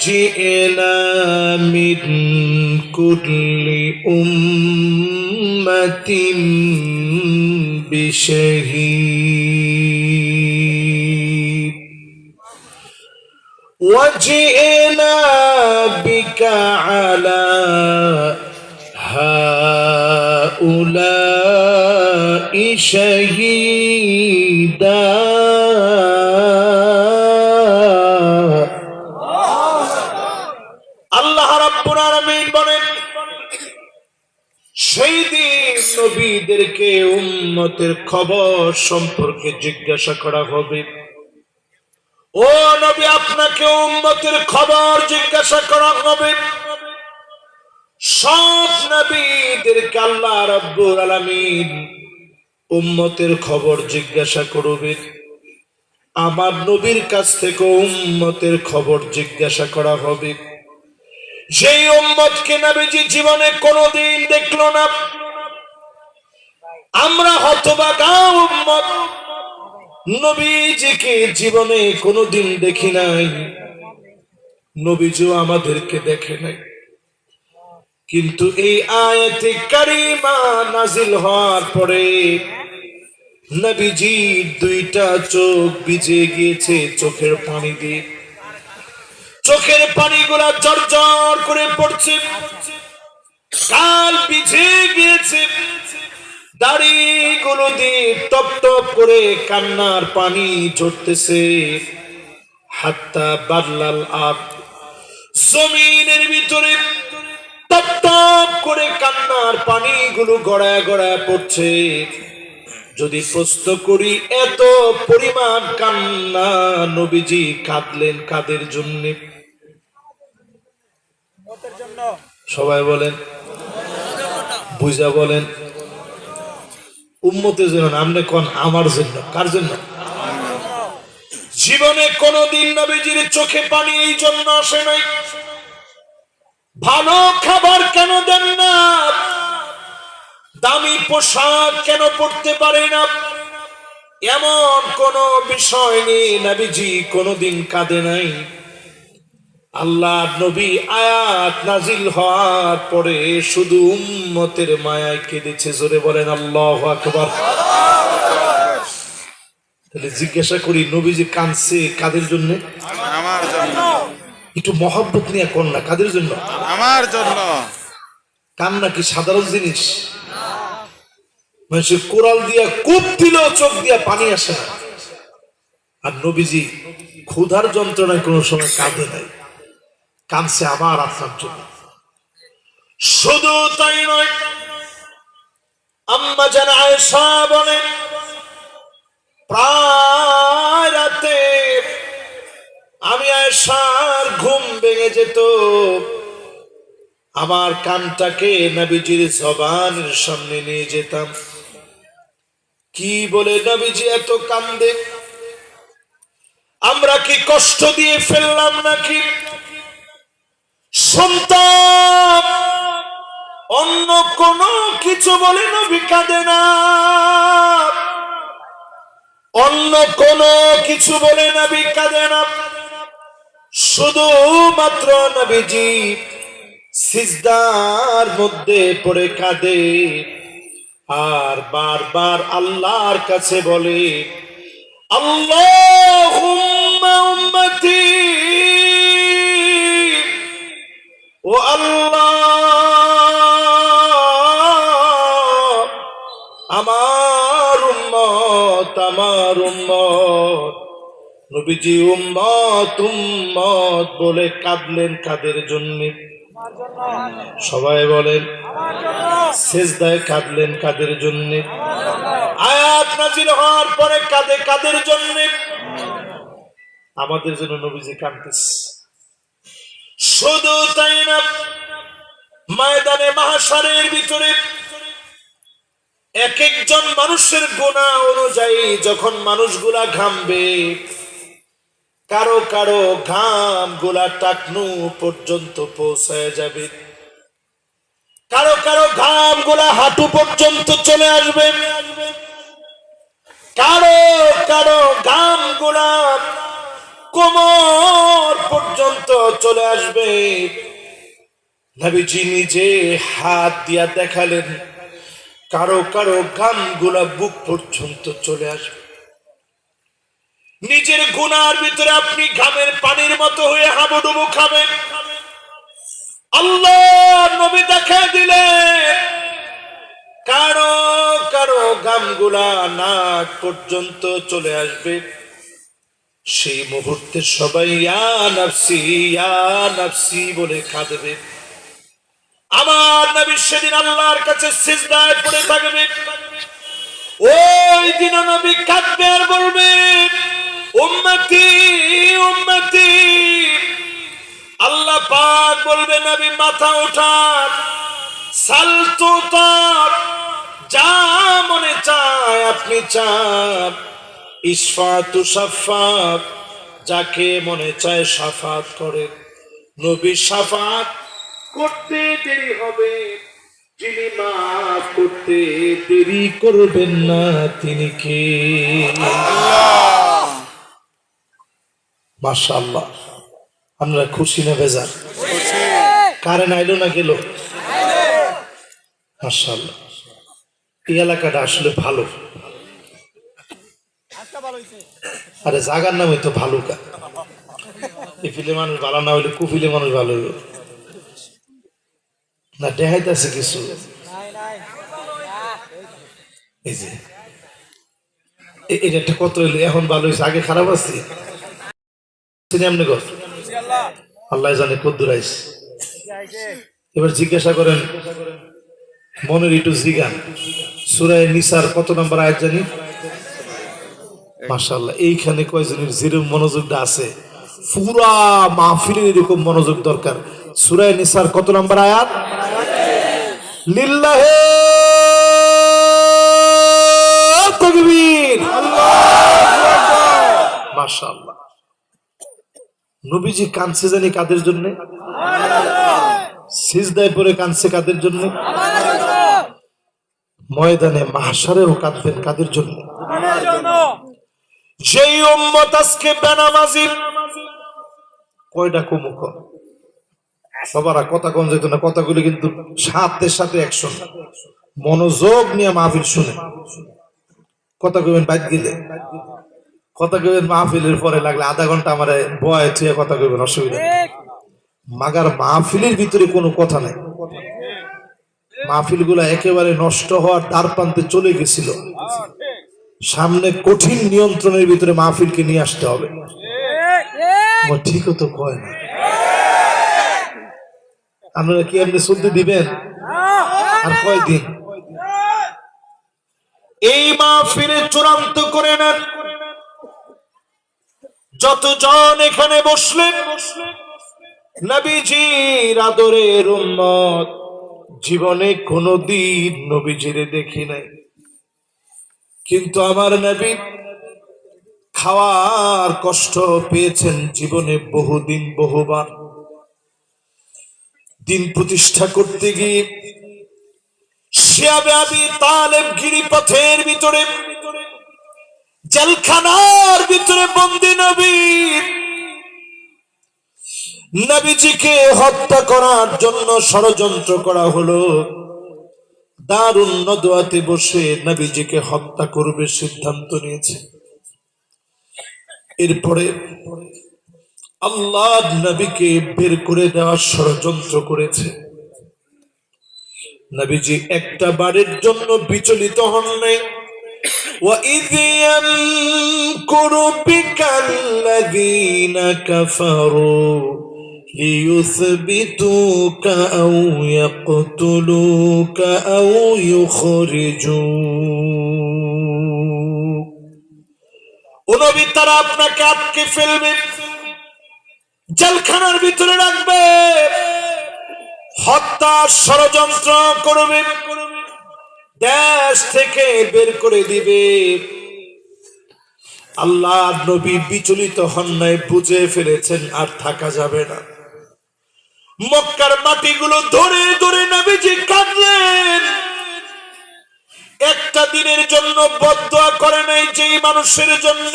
جئنا من كل أمة بشهيد وجئنا بك على هؤلاء شهيدا নবীদেরকে উম্মতের খবর সম্পর্কে জিজ্ঞাসা করা হবে। ও নবী, আপনাকে উম্মতের খবর জিজ্ঞাসা করা হবে। সব নবীদেরকে আল্লাহ রাব্বুল আলামিন উম্মতের খবর জিজ্ঞাসা করবে। আমার নবীর কাছ থেকে উম্মতের খবর জিজ্ঞাসা করা হবে। সেই উম্মতকে নবীজি জীবনে কোনোদিন দেখল না। আমরা হতবাগা উম্মত। নবীজিকে জীবনে কোনোদিন দেখি নাই। নবীজিও আমাদেরকে দেখে নাই। কিন্তু এই আয়াতে কারিমা নাজিল হওয়ার পরে নবীজির দুইটা চোখ ভিজে গিয়েছে চোখের পানি দিয়ে। চোখের পানিগুলা জর্জর করে পড়ছে। কাল ভিজে গিয়েছে। দাড়িগুলো দিয়ে টপ টপ করে কান্নার পানি ঝরতেছে। হাত্তা বাদলাল আপ। জমিনের ভিতরে টপ টপ করে কান্নার পানিগুলো গড়ায় গড়ায় পড়ছে। যদি প্রশ্ন করি, এত পরিমাণ কান্না নবীজি কাঁদলেন কাদের জন্য? সবাই বলেন, বুঝা বলেন। উম্মতের জন্য আপনি কোন আমার জন্য? কার জন্য? জীবনে কোনদিন নবীজির চোখে পানি এই জন্য আসে নাই। ভালো খাবার কেন দেন না? দামি পোশাক কেন পড়তে পারে না? এমন কোন বিষয় নেই নবীজি কোনদিন কাঁদে নাই। আল্লাহ নবী আয়াত নাজিল হওয়ার পরে শুধু উম্মতের মায়ায় কেঁদেছে জোরে বলেন আল্লাহ আকবার। তাহলে জিজ্ঞাসা করি নবীজি কাঁদছে কাদের জন্য? একটু মহব্বত নিয়ে কর না কাদের জন্য? আমার জন্য। কান্না কি সাধারণ জিনিস? মানুষের কোরাল দিয়া কূপ দিলেও চোখ দিয়া পানি আসে না। আর নবীজি ক্ষুধার যন্ত্রণায় কোনো সময় কাঁদে নাই। কাঁদছে আমার আপনার জন্য। শুধু তাই নয়, আম্মা যেন আয়সা বলে, প্রায় রাতে আমি আয়সার ঘুম ভেঙে যেত। আমার কানটাকে নবীজির জবানের সামনে নিয়ে যেতাম। কি বলে নবীজি এত কান্দে? আমরা কি কষ্ট দিয়ে ফেললাম নাকি? সন্তান। অন্য কোন কিছু বলে নবী কাঁদে না। অন্য কোন কিছু বলে নবী কাঁদে না। শুধু মাত্র নবীজি সিজদার মধ্যে পড়ে কাঁদে। আর বারবার আল্লাহর কাছে বলে আল্লাহ উম্মতি ও আল্লাহ, আমার উম্মত আমার উম্মত। নবীজি উম্মত উম্মত বলে কাঁদলেন কাদের জন্যে? সবাই বলেন শেষদায় কাঁদলেন কাদের জন্য? আয়াত নাজিল হওয়ার পরে কাঁদে কাদের জন্য? আমাদের জন্য নবীজি কাঁদতেছে। শুধু তাই না, ময়দানে মাহাসারের ভিতরে এক একজন মানুষের গোনা অনুযায়ী যখন মানুষগুলা ঘামবে, কারও কারও ঘাম গোলা টাকনু পর্যন্ত পৌঁছায় যাবে। কারও কারও ঘাম গোলা হাঁটু পর্যন্ত চলে আসবে। কারও কারও ঘাম গোলা কোমর চলে আসবে। নবীজি নিজে হাত দিয়া দেখালেন, কারও কারও গামগুলা বুক পর্যন্ত চলে আসবে। নিজের গুনার ভিতরে আপনি ঘামের পানির মতো হয়ে হাবুডুবু খাবেন। আল্লাহ নবী দেখা দিলেন, কারও কারও গামগুলা নাক পর্যন্ত চলে আসবে। সেই মুহূর্তে সবাই নাফসি নাফসি বলে কাঁদবে। আমার নবী সেদিন আল্লাহর কাছে সিজদায় পড়ে থাকবে। ওই দিন নবী কাঁদবে আর বলবে, উম্মতি উম্মতি। আল্লাহ পাক বলবে, নবী, মাথা ওঠান সালতু তার যা মনে চায় আপনি চান। ইসফাতু সাফাত যাকে মনে চায় সাফাত করে। নবী সাফাত করতে দেরি হবে যিনি মাফ করতে দেরি করবেন না তিনি কে? মাশাআল্লাহ আমরা খুশি না বেজার? কারেন্ট আইলো না গেল? মাশাআল্লাহ এই এলাকাটা আসলে ভালো। আরে জাগার নাম তো ভালুকা। এই ফিলে মানুষ ভালো না হইলে কুফিলে মানুষ ভালো হইল না দেখাইতেছে কিছু। এই যে এটা একটা কত হইল এখন ভালো হয়েছে আগে খারাপ আছে। এমনি কর আল্লাহ জানে কদ্দুর আইস এবার জিজ্ঞাসা করেন মনের একটু জিগান। সুরায় নিসার কত নম্বর আয়াত জানি? মাশাল্লাহ এইখানে কয়জনের যেরকম মনোযোগটা আছে? পুরা মাহফিলের এরকম মনোযোগ দরকার। সুরায় নিসার কত নম্বর আয়াত? লিল্লাহে নবীজি জানি কাদের জন্য? সিজদায় পরে কাদের জন্য? ময়দানে মাহসারেও কাঁদবেন কাদের জন্য? যেই উম্মত আজকে বেনামাজি কয়টা কুমুখ? সবার কথা কম যেত না, কথাগুলি কিন্তু সাথে সাথে একশন মনোযোগ নিয়ে মাহফিল শুনে। কথা কইবেন বাইক গেলে কথা কইবেন, মাহফিলের পরে লাগলে আধা ঘণ্টা আমার বয় থুয়ে কথা কইবেন, অসুবিধা। মাগার মাহফিলের ভিতরে কোনো কথা নাই। মাহফিলগুলা একেবারে নষ্ট হওয়ার দ্বার প্রান্তে চলে গেছিল। সামনে কঠিন নিয়ন্ত্রণের ভিতরে মাহফিলকে নিয়ে আসতে হবে। ঠিকও তো কয় না। আপনারা কি এমনি শুনতে দিবেন? আর কয়দিন? এই মাহফিলে চূড়ান্ত করে নেন। যতজন এখানে বসলেন, নবীজির আদরের উম্মত, জীবনে কোনোদিন নবীজিরে দেখি নাই। কিন্তু আমার নবী খাওয়ার কষ্ট পেয়েছেন জীবনে বহুদিন, বহুবার। দিন প্রতিষ্ঠা করতে গিয়ে শিয়াবে আবি তালেব গিরিপথের ভিতরে, জেলখানার ভিতরে বন্দি নবী। নবীজিকে হত্যা করার জন্য ষড়যন্ত্র করা হলো। দারুন নদোয়াতে বসে নবীজিকে হত্যা করবে সিদ্ধান্ত নিয়েছে এরপরে আল্লাহ নবীকে বের করে দেওয়ার ষড়যন্ত্র করেছে নবীজি একটা বারের জন্য বিচলিত হন নাই وَإِذْ يَمْكُرُ بِكَ الَّذِينَ كَفَرُوا لِيُثْبِتُوكَ أَوْ يَقْتُلُوكَ أَوْ يُخْرِجُوكَ ও নবী তারা আপনাকে আটকে ফেলবে জেলখানার ভিতরে রাখবে হত্যার ষড়যন্ত্র করবে দেশ থেকে বের করে দিবে আল্লাহ নবী বিচলিত হন নাই বুঝে ফেলেছেন আর থাকা যাবে না মক্কার মাটিগুলো ধরে ধরে নবীজি কাঁদলেন। একটা দিনের জন্য বদয়া করে নাই যেই মানুষের জন্য।